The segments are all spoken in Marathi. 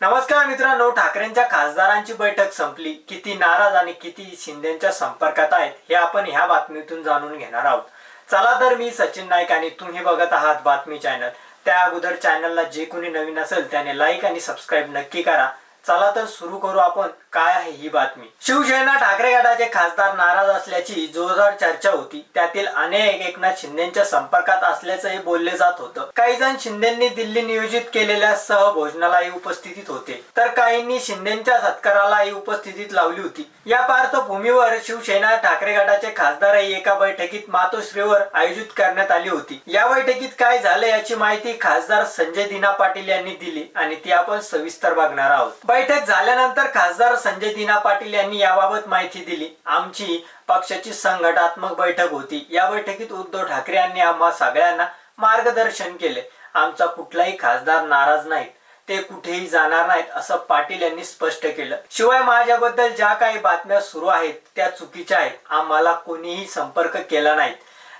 नमस्कार मित्रांनो ठाकरेंच्या खासदारांची बैठक संपली. किती नाराज आणि किती शिंदेच्या संपर्कात आहेत हे आपण ह्या बातमीतून जाणून घेणार आहोत. चला तर मी सचिन नाईक आणि तुम्ही बघत आहात बातमी चॅनल. त्या अगोदर चॅनलला जे कोणी नवीन असेल त्याने लाईक आणि सबस्क्राईब नक्की करा. चला तर सुरू करू आपण. काय आहे ही बातमी? शिवसेना ठाकरे गटाचे खासदार नाराज असल्याची जोरदार चर्चा होती. त्यातील अनेक एकनाथ शिंदेच्या संपर्कात असल्याचंही बोलले जात होतं. काही जण शिंदेनी दिल्ली नियोजित केलेल्या सहभोजनालाही उपस्थितीत होते. तर काहींनी शिंदेच्या सत्कारालाही उपस्थितीत लावली होती. या पार्श्वभूमीवर शिवसेना ठाकरे गटाचे खासदारही एका बैठकीत मातोश्रीवर आयोजित करण्यात आली होती. या बैठकीत काय झालं याची माहिती खासदार संजय दिना पाटील यांनी दिली आणि ती आपण सविस्तर बघणार आहोत. बैठक झाल्यानंतर खासदार संजय दिना पाटील यांनी याबाबत माहिती दिली. आमची पक्षाची संघटात्मक बैठक होती. या बैठकीत उद्धव ठाकरे यांनी आम्हा सगळ्यांना मार्गदर्शन केले. आमचा कुठलाही खासदार नाराज नाहीत. ते कुठेही जाणार नाहीत असं पाटील यांनी स्पष्ट केलं. शिवाय माझ्याबद्दल ज्या काही बातम्या सुरू आहेत त्या चुकीच्या आहेत. आम्हाला कोणीही संपर्क केला नाहीत.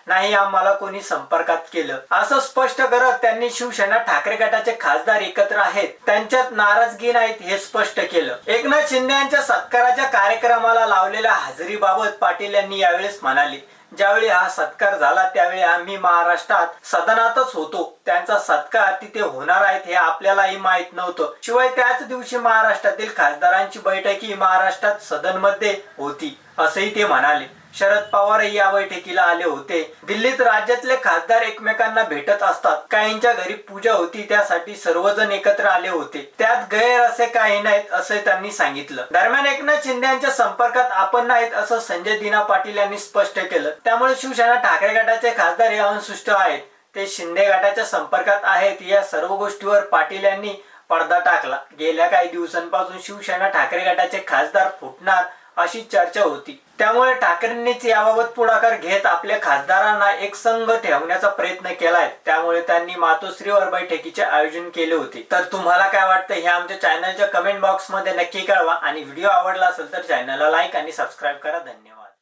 नाही आम्हाला कोणी संपर्कात केलं. असं स्पष्ट करत त्यांनी शिवसेना ठाकरे गटाचे खासदार एकत्र आहेत. त्यांच्यात नाराजगी नाहीत हे स्पष्ट केलं. एकनाथ शिंदे यांच्या सत्काराच्या कार्यक्रमाला लावलेल्या हजेरीबाबत पाटील यांनी यावेळेस म्हणाले ज्यावेळी हा सत्कार झाला त्यावेळी आम्ही महाराष्ट्रात सदनातच होतो. त्यांचा सत्कार तिथे होणार आहेत हे आपल्यालाही माहीत नव्हतं. शिवाय त्याच दिवशी महाराष्ट्रातील खासदारांची बैठकी महाराष्ट्रात सदनमध्ये होती असंही ते म्हणाले. शरद पवारही या बैठकीला आले होते. दिल्लीत राज्यातले खासदार एकमेकांना भेटत असतात. काहींच्या घरी पूजा होती त्यासाठी सर्वजण एकत्र आले होते. त्यात गैर असे काही नाहीत असे त्यांनी सांगितलं. दरम्यान एकनाथ शिंदे यांच्या संपर्कात आपण नाहीत असं संजय दिना पाटील यांनी स्पष्ट केलं. त्यामुळे शिवसेना ठाकरे गटाचे खासदार हे अंशुष्ट आहेत. ते शिंदे गटाच्या संपर्कात आहेत या सर्व गोष्टीवर पाटील यांनी पडदा टाकला. गेल्या काही दिवसांपासून शिवसेना ठाकरे गटाचे खासदार फुटणार अशी चर्चा होती. त्यामुळे ठाकरेंनीच याबाबत पुढाकार घेत आपल्या खासदारांना एक संघ ठेवण्याचा प्रयत्न केलाय. त्यामुळे त्यांनी मातोश्रीवर बैठकीचे आयोजन केले होते. तर तुम्हाला काय वाटतं हे आमच्या चॅनलच्या कमेंट बॉक्समध्ये नक्की कळवा. आणि व्हिडिओ आवडला असेल तर चॅनलला लाईक आणि सबस्क्राईब करा. धन्यवाद.